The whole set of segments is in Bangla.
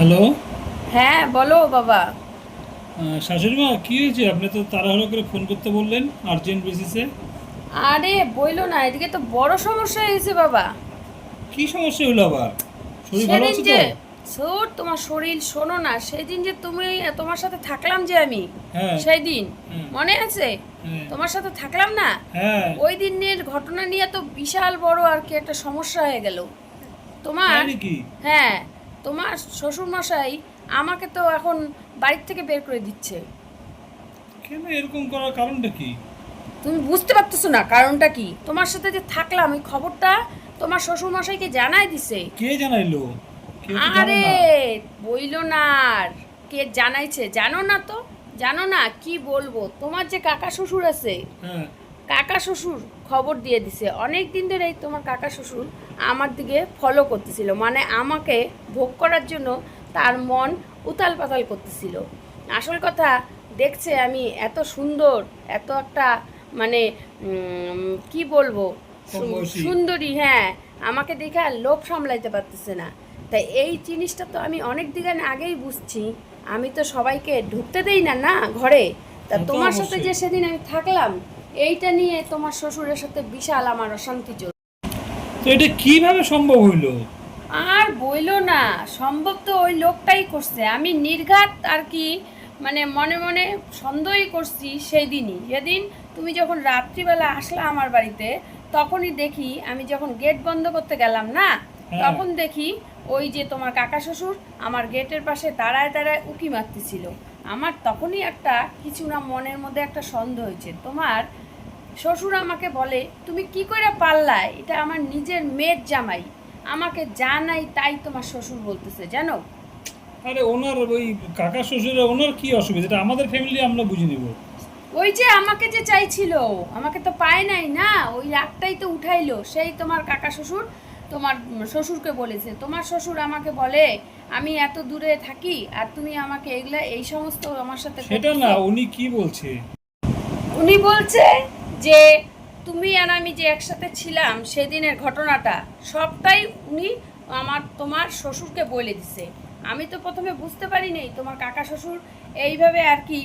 হ্যালো হ্যাঁ বলো বাবা। আহ, শাশুড়ি মা কি হয়েছে? আপনি তো তাড়াহুড়ো করে ফোন করতে বললেন আর্জেন্ট বেসিসে আরে বইলো না এদিকে তো বড় সমস্যা হয়েছে বাবা। কি সমস্যা হলো আবার? শরীর ভালো সেদিন আছে যে তো? সোর তোমার শরীর শোনো না সেদিন যে তুমি তোমার সাথে থাকলাম যে আমি হ্যাঁ। সেই দিন হুম। মনে আছে? হ্যাঁ, তোমার সাথে থাকলাম না? হ্যাঁ। ওই দিনের ঘটনা নিয়ে তো বিশাল বড় আর কি একটা সমস্যা হয়ে গেল। তোমার তাই নাকি? হ্যাঁ তোমার শ্বশুরমশাই আমাকে তো এখন বাড়ির থেকে বের করে দিচ্ছে। কেন এরকম করার কারণটা কি? তুমি বুঝতে পারতেছো না কারণটা কি? তোমার সাথে যে থাকলাম ওই খবরটা তোমার শ্বশুরমশাইকে জানাই দিছে। কে জানাইলো? আরে। বইলো না আর। কে জানাইছে? জানো না তো? জানো না কি বলব? তোমার যে কাকা শ্বশুর আছে হ্যাঁ। কাকা শ্বশুর খবর দিয়ে দিছে। অনেক দিন ধরেই তোমার কাকা শ্বশুর আমার দিকে ফলো করতেছিল। মানে আমাকে ভোগ করার জন্য তার মন উতাল পাতাল করতেছিল। আসল কথা দেখছে আমি এত সুন্দর এত একটা মানে কি বলব? সুন্দরী হ্যাঁ আমাকে দেখে আর লোভ সামলাইতে পারতেছে না। তাই এই জিনিসটা তো আমি অনেক দিন আগেই বুঝছি। আমি তো সবাইকে ঢুকতে দেই না না ঘরে? তা তোমার সাথে যে সেদিন আমি থাকলাম এইটা নিয়ে তোমার শ্বশুরের সাথে বিশাল আমার অশান্তি চল তো এটা কীভাবে সম্ভব হইল? আর বইলো না সম্ভব তো ওই লোকটাই করছে। আমি নির্ঘাত আর কি মানে মনে মনে সন্দেহই করছি সেই দিনই যেদিন তুমি যখন রাত্রিবেলা আসলা আমার বাড়িতে তখনই দেখি আমি যখন গেট বন্ধ করতে গেলাম না হ্যাঁ। তখন দেখি ওই যে তোমার কাকা শ্বশুর আমার গেটের পাশে দাঁড়ায় দাঁড়ায় উকি মারতেছিল। আমার তখনই একটা কিছু না মনের মধ্যে একটা সন্দেহ হয়েছে। তোমার শ্বশুর আমাকে বলে তুমি কি করে পারলা এটা আমার নিজের মেয়ের জামাই। আমাকে জানাই তাই তোমার শ্বশুর বলতেছে জানো? আরে ওনার ওই কাকা শ্বশুরের ওনার কি অসুবিধা? এটা আমাদের ফ্যামিলি আমরা বুঝে নিব। ওই যে আমাকে যে চাইছিল আমাকে তো পায় নাই না? ওই রাগটাই তো উঠাইলো। সেই তোমার কাকা শ্বশুর তোমার শ্বশুরকে বলেছে। তোমার শ্বশুর আমাকে বলে আমি এত দূরে থাকি আর তুমি আমাকে এগুলা এই সমস্ত আমার সাথে সেটা না উনি কি বলছে? উনি বলছে যে তুমি আর আমি যে একসাথে ছিলাম সেদিনের ঘটনাটা, সবটাই উনি আমার, তোমার শ্বশুরকে বলে দিছে। আমি তো প্রথমে বুঝতে পারিনি তোমার কাকা শ্বশুর এইভাবে আর কি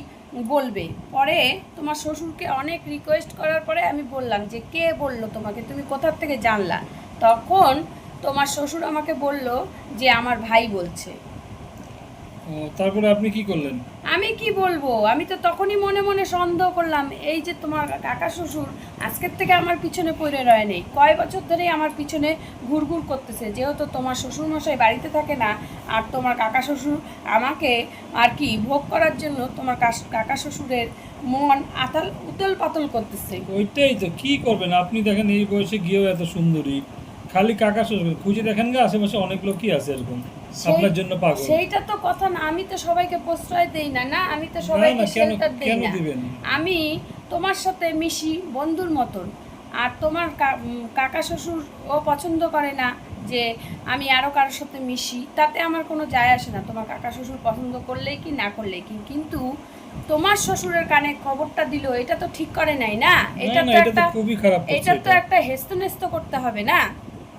বলবে। পরে তোমার শ্বশুরকে অনেক রিকোয়েস্ট করার পরে আমি বললাম যে, কে বলল তোমাকে? তুমি কোথার থেকে জানলা? তখন তোমার শ্বশুর আমাকে বলল যে, আমার ভাই বলছে। তারপরে আপনি কি করলেন? আমি কি বলব? আমি তো তখনই মনে মনে সন্দেহ করলাম এই যে তোমার কাকা শ্বশুর আজকের থেকে আমার পিছনে পড়ে রয় নেই। কয় বছর ধরেই আমার পিছনে ঘুরঘুর করতেছে। যেহেতু তোমার শ্বশুর মশাই বাড়িতে থাকে না আর তোমার কাকা শ্বশুর আমাকে আর কি ভোগ করার জন্য তোমার কাকা শ্বশুরের মন আতাল উতল পাতল করতেছে। ওইটাই তো কি করবেন? আপনি দেখেন এই বয়সে গিয়েও এত সুন্দরী। খালি কাকা শ্বশুর খুঁজে দেখেন গা আশেপাশে অনেক লোকই আছে এরকম। আপনার জন্য পাগল। সেইটা তো কথা না আমি তো সবাইকে প্রশ্রয় দেই না না আমি তো সবাইকে শেল্টার দেই না। আমি তোমার সাথে মিশি বন্ধুর মতন। আর তোমার কাকা শ্বশুর ও পছন্দ করে না যে আমি আরও কারোর সাথে মিশি তাতে আমার কোনো যায় আসে না। তোমার কাকা শ্বশুর পছন্দ করলেই কি না করলেই কি? কিন্তু তোমার শ্বশুরের কানে খবরটা দিল এটা তো ঠিক করে নাই না? এটা তো একটা খুবই খারাপ এটা তো। একটা হেস্তনেস্ত করতে হবে না?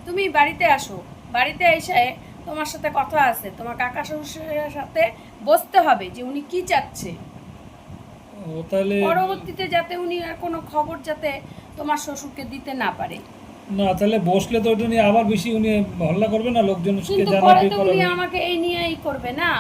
তুমি বাড়িতে আসো বাড়িতে এসে তোমার সাথে কথা আছে তোমার কাকা শ্বশুরের সাথে বসতে হবে যে উনি কি চাচ্ছে। ও তাহলে পরবর্তীতে যাতে উনি আর কোনো খবর যাতে তোমার শ্বশুরকে দিতে না পারে। না তাহলে বসলে তো ওটা নিয়ে আবার বেশি উনি হল্লা করবে না লোকজনকে জানাবে তো উনি আমাকে এই নিয়েই করবে না।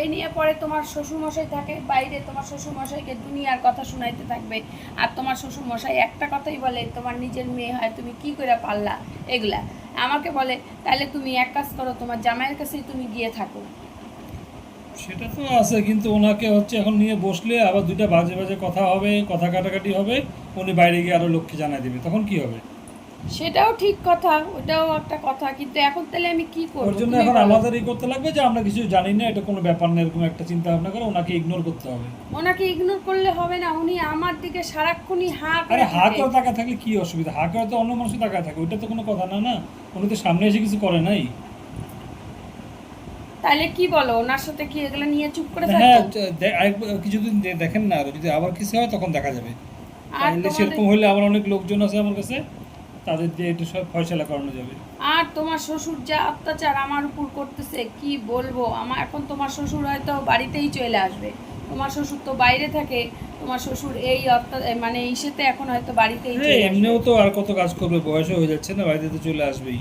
এই নিয়ে পরে তোমার শ্বশুর মশাই থাকে বাইরে তোমার শ্বশুর মশাইকে দুনিয়ার কথা শুনাইতে থাকবে। আর তোমার শ্বশুর মশাই একটা কথাই বলে তোমার নিজের মেয়ে হয় তুমি কি করে পারলা? এগুলা। আমাকে বলে তাহলে তুমি এক কাজ করো তোমার জামাইয়ের কাছেই তুমি গিয়ে থাকো। সেটা তো আছে কিন্তু ওনাকে হচ্ছে এখন নিয়ে বসলে আবার দুইটা বাজে বাজে কথা হবে কথা কাটাকাটি হবে উনি বাইরে গিয়ে আরও লোককে জানাই দেবে। তখন কি হবে? সেটাও ঠিক কথা ওটাও একটা কথা কিন্তু এখন তাহলে আমি কি করব? ওর জন্য এখন। আমাদের এই করতে লাগবে যে আমরা কিছু জানি না এটা কোনো ব্যাপার না এরকম একটা চিন্তা ভাবনা করে ওনাকে ইগনোর করতে হবে। ওনাকে ইগনোর করলে হবে না উনি আমার দিকে সারাক্ষণই হা করে আরে হা করে টাকা থাকলে কি অসুবিধা? হা করে তো অন্য মানুষের টাকা থাকে ওইটা তো কোনো কথা না না? উনি তো সামনে এসে কিছু করে নাই। তাহলে কি বলো ওনার সাথে কি এগুলো নিয়ে চুপ করে হ্যাঁ থাকব আরেকবার কিছুদিন দেখেন না আর যদি আবার কিছু হয় তখন দেখা যাবে। আর তাহলে সেরকম হলে আমার অনেক লোকজন আছে আমার কাছে। তাদের দিয়ে একটু সব ফয়সলা করানো যাবে। আর তোমার শ্বশুর যা অত্যাচার আমার উপর করতেছে কি বলব? আমার এখন তোমার শ্বশুর হয়তো বাড়িতেই চলে আসবে। তোমার শ্বশুর তো বাইরে থাকে তোমার শ্বশুর এই মানে এই ইসেতে এখন হয়তো বাড়িতেই হ্যাঁ, চলে আসবে। এমনিও তো আর কত কাজ করবে বয়স হয়ে যাচ্ছে না বাড়িতে তো চলে আসবেই।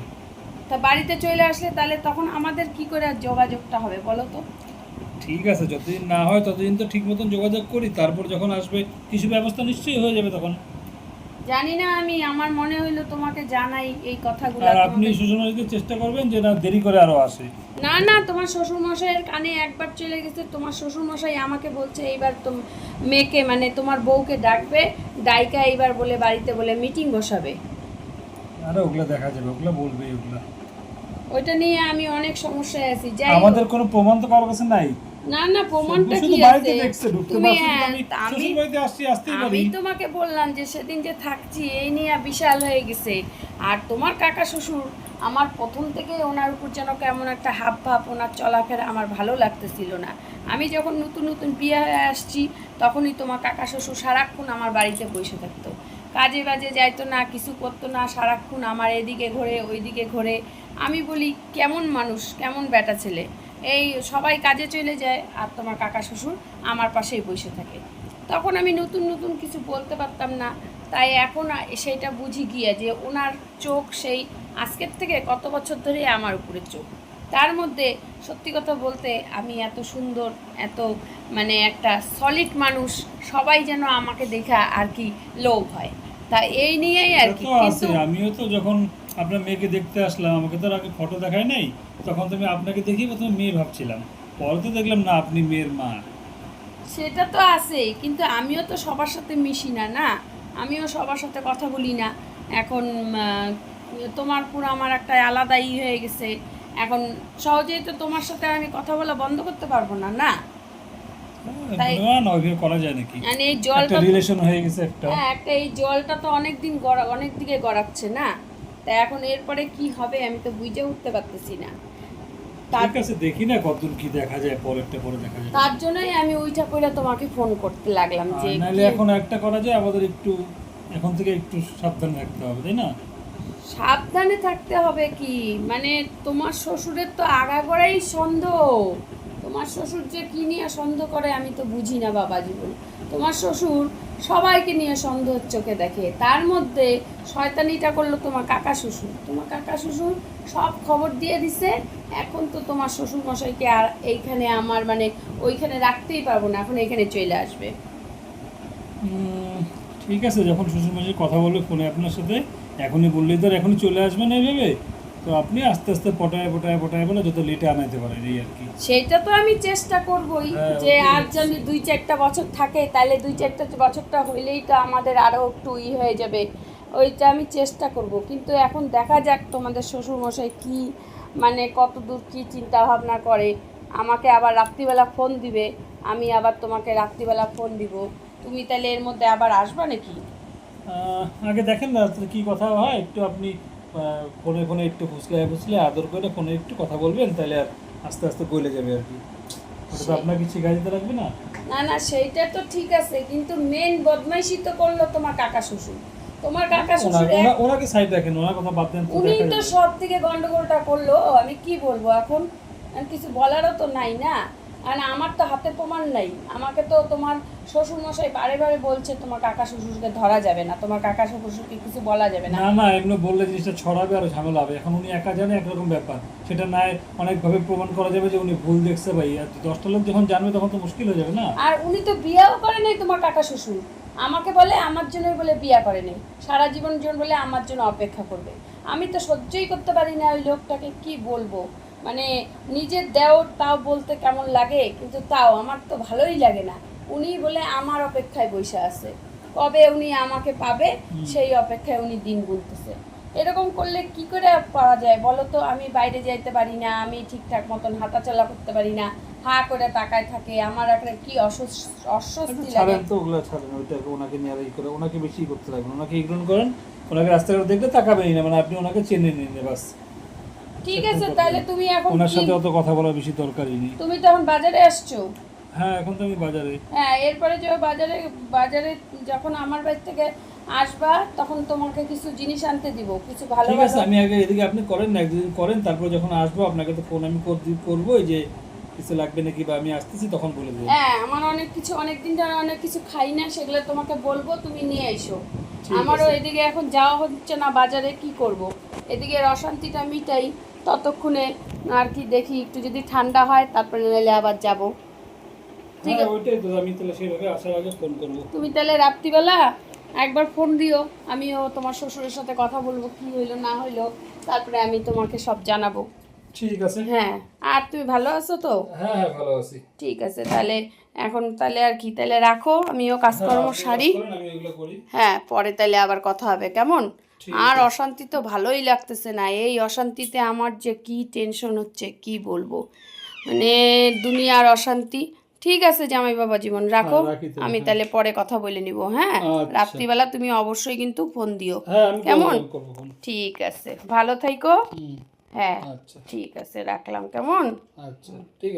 তা বাড়িতে চলে আসলে তাহলে তখন আমাদের কি করে আর যোগাযোগটা হবে বলো তো? ঠিক আছে যতদিন না হয় ততদিন তো ঠিক মতন যোগাযোগ করি তারপর যখন আসবে কিছু ব্যবস্থা নিশ্চয়ই হয়ে যাবে তখন। জানি না আমি আমার মনে হইল তোমাকে জানাই এই কথাগুলো আর আপনি শ্বশুরবাড়িতে চেষ্টা করবেন যে না দেরি করে আরও আসে। না না তোমার শ্বশুর মশাইয়ের কানে একবার চলে গেছে তোমার শ্বশুর মশাই আমাকে বলছে এইবার তোম মেয়েকে মানে তোমার বউকে ডাকবে ডাইকা এইবার বলে বাড়িতে বলে মিটিং বসাবে। আরে ওগুলা দেখা যাবে ওগুলা বলবে ওগুলা। ওইটা নিয়ে আমি অনেক সমস্যায় আছি যাই। আমাদের কোনো প্রমাণ তো কারোর কাছে নাই। না না প্রমাণটা কি আছে? তুমি হ্যাঁ, আমি আমি তোমাকে বললাম যে সেদিন যে থাকছি এই নিয়ে বিশাল হয়ে গেছে। আর তোমার কাকা শ্বশুর আমার প্রথম থেকে ওনার উপর যেন কেমন একটা হাব ভাব ওনার চলাফেরা আমার ভালো লাগতেছিল না। আমি যখন নতুন নতুন বিয়ে হয়ে আসছি তখনই তোমার কাকা শ্বশুর সারাক্ষণ আমার বাড়িতে বসে থাকতো। কাজে বাজে যাইতো না, কিছু করতো না, সারাক্ষণ আমার এদিকে ঘোরে, ওইদিকে ঘোরে। আমি বলি, কেমন মানুষ, কেমন বেটা ছেলে? এই সবাই কাজে চলে যায় আর তোমার কাকা শ্বশুর আমার পাশেই বসে থাকে। তখন আমি নতুন নতুন কিছু বলতে পারতাম না। তাই এখন সেইটা বুঝি গিয়ে যে ওনার চোখ সেই আজকের থেকে কত বছর ধরে আমার উপরে চোখ। তার মধ্যে সত্যি কথা বলতে আমি এত সুন্দর, এত মানে একটা সলিড মানুষ, সবাই যেন আমাকে দেখা আর কি লোভ হয়। তা এই নিয়েই আর কি তো কিন্তু আমিও তো যখন আপনার মেয়েকে দেখতে আসলাম আমাকে তো আগে ফটো দেখায় নাই তখন তুমি আপনাকে দেখি প্রথমে মেয়ে ভাবছিলাম পরে তো দেখলাম না আপনি মেয়ের মা। সেটা তো আছেই কিন্তু আমিও তো সবার সাথে মিশি না না? আমিও সবার সাথে কথা বলি না। এখন তোমার পুরো আমার একটা আলাদাই হয়ে গেছে। এখন সহজেই তো তোমার সাথে আমি কথা বলা বন্ধ করতে পারব না না? করা যায় নাকি? মানে এই জলটা রিলেশন হয়ে গেছে একটা। হ্যাঁ একটা এই জলটা তো অনেক দিন গড়া অনেক দিকে গড়াচ্ছে না। তা এখন এরপরে কি হবে আমি তো বুঝে উঠতে পারতেছি না। তার ঠিক দেখি না কতদূর কি দেখা যায় পরেরটা পরে দেখা যায় তার জন্যই আমি ওইটা করে তোমাকে ফোন করতে লাগলাম যে নাহলে এখন একটা করা যায় আমাদের একটু এখন থেকে একটু সাবধান থাকতে হবে তাই না? সাবধানে থাকতে হবে কি? মানে তোমার শ্বশুরের তো আগাগোড়াই সন্দেহ। তোমার শ্বশুর যে কি নিয়ে সন্দেহ করে আমি তো বুঝি না বাবা জীবন। তোমার শ্বশুর সবাইকে নিয়ে সন্দেহ চোখে দেখে। তার মধ্যে শয়তানিটা করল তোমার কাকা শ্বশুর। তোমার কাকা শ্বশুর সব খবর দিয়ে দিছে। এখন তো তোমার শ্বশুর মশাইকে আর এইখানে আমার মানে ওইখানে রাখতেই পারব না। এখন এখানে চলে আসবে। ঠিক আছে, যখন শ্বশুরমশাই কথা বলবে ফোনে আপনার সাথে, এখনই বললেই তো এখনই চলে আসবে না এইভাবে? তো আপনি আস্তে আস্তে পটায় পটায় পটায় বলে যত লেটে আনাইতে পারেন এই আর কি। সেটা তো আমি চেষ্টা করবই হ্যাঁ, যে আর যদি দুই চারটা বছর থাকে তাহলে দুই চারটা বছরটা হইলেই তো আমাদের আরও একটু ই হয়ে যাবে। ওইটা আমি চেষ্টা করব। কিন্তু এখন দেখা যাক তোমাদের শ্বশুরমশাই কি মানে কত দূর কী চিন্তা ভাবনা করে। আমাকে আবার রাত্রিবেলা ফোন দিবে আমি আবার তোমাকে রাত্রিবেলা ফোন দিব। তুমি তাহলে এর মধ্যে আবার আসবা নাকি? আগে দেখেন না কি কথা হয় একটু আপনি ফোনে ফোনে একটু ফুসলে ফুসলে আদর করে ফোনে একটু কথা বলবেন তাহলে আর আস্তে আস্তে গলে যাবে আর কি। ওটা তো আপনাকে শিখা দিতে লাগবে না? না না সেইটা তো ঠিক আছে কিন্তু মেন বদমাইশি তো করল তোমার কাকা শ্বশুর। তোমার কাকা শ্বশুর ওনাকে সাইড রাখেন ওনার কথা বাদ দেন উনি তো সব থেকে গন্ডগোলটা করল আমি কি বলব এখন? আর কিছু বলারও তো নাই না। আর আমার তো হাতে প্রমাণ নাই। আমাকে তো তোমার শ্বশুর মশাই বারে বারে বলছে তোমার কাকা শ্বশুরকে ধরা যাবে না তোমার কাকা শ্বশুরকে কিছু বলা যাবে না। না না এগুলো বললে জিনিসটা ছড়াবে আর ঝামেলা হবে। এখন উনি একা জানে একরকম ব্যাপার। সেটা নাই অনেকভাবে প্রমাণ করা যাবে যে উনি ভুল দেখছে ভাই। আর দশটা লোক যখন জানবে তখন তো মুশকিল হয়ে যাবে না? আর উনি তো বিয়েও করে নাই তোমার কাকা শ্বশুর। আমাকে বলে আমার জন্যই বলে বিয়ে করে নেই। সারা জীবন জন বলে আমার জন্য অপেক্ষা করবে। আমি তো সহ্যই করতে পারি না ওই লোকটাকে কি বলব? মানে নিজের দেওর তাও বলতে কেমন লাগে কিন্তু তাও আমার তো ভালোই লাগে না। উনি বলে আমার অপেক্ষায় বসে আছে। কবে উনি আমাকে পাবে সেই অপেক্ষায় উনি দিন গুনতেছে। এরকম করলে কি করে পাওয়া যায় বলো তো? আমি বাইরে যাইতে পারি না আমি ঠিকঠাক মতন হাঁটাচলা করতে পারি না হা করে তাকায় থাকে আমার একটা কি অস্বস- অস্বস্তি লাগে। তো ওগুলো ছাড়েন ওইটাকে ওনাকে নিয়ে ই করে ওনাকে বেশি করতে লাগবে ওনাকে ইগনোর করেন ওনাকে রাস্তাঘাট দেখলে তাকাবেনই না মানে আপনি ওনাকে চেনে নিন বাস। ঠিক আছে তাহলে তুমি এখন ওনার সাথে অত কথা বলা বেশি দরকারই নেই। তুমি তো এখন বাজারে আসছো? হ্যাঁ এখন তো আমি বাজারে। হ্যাঁ এরপরে যে বাজারে বাজারে যখন আমার বাড়ি থেকে আসবা তখন তোমাকে কিছু জিনিস আনতে দিব কিছু ভালো ঠিক আছে আমি আগে এদিকে আপনি করেন না একদিন করেন তারপর যখন আসব আপনাকে তো ফোন আমি করব যে কিছু লাগবে নাকি বা আমি আসতেছি তখন বলে দেবো। হ্যাঁ আমার অনেক কিছু অনেক দিন ধরে অনেক কিছু খাই না সেগুলো তোমাকে বলব তুমি নিয়ে এসো। আমারও এদিকে এখন যাওয়া হচ্ছে না বাজারে কি করব। এদিকে অশান্তিটা মিটাই ততক্ষণে আর কি দেখি একটু যদি ঠান্ডা হয় তারপরে নাহলে আবার যাব। ঠিক হ্যাঁ আছে। ওইটাই তো আমি তাহলে সেভাবে আসার আগে ফোন করব। তুমি তাহলে রাত্রিবেলা একবার ফোন দিও আমিও তোমার শ্বশুরের সাথে কথা বলব কি হইল না হইল তারপরে আমি তোমাকে সব জানাব। ঠিক আছে। হ্যাঁ আর তুমি ভালো আছো তো? হ্যাঁ হ্যাঁ ভালো আছি। ঠিক আছে তাহলে এখন তাহলে আর কি তাহলে রাখো আমিও কাজকর্ম হ্যাঁ, সারি। এগুলো করি। হ্যাঁ পরে তাহলে আবার কথা হবে কেমন? আর অশান্তি তো ভালোই লাগতেছে না। এই অশান্তিতে আমার যে কি টেনশন হচ্ছে কি বলব? মানে দুনিয়ার অশান্তি। ঠিক আছে জামাই বাবা জীবন রাখো। হ্যাঁ, রাখি আমি হ্যাঁ। তাহলে পরে কথা বলে নিব হ্যাঁ? আচ্ছা। রাত্রিবেলা তুমি অবশ্যই কিন্তু ফোন দিও। হ্যাঁ কেমন? ঠিক আছে। ভালো থাইকো। হ্যাঁ আচ্ছা। ঠিক আছে রাখলাম। কেমন? আচ্ছা ঠিক আছে।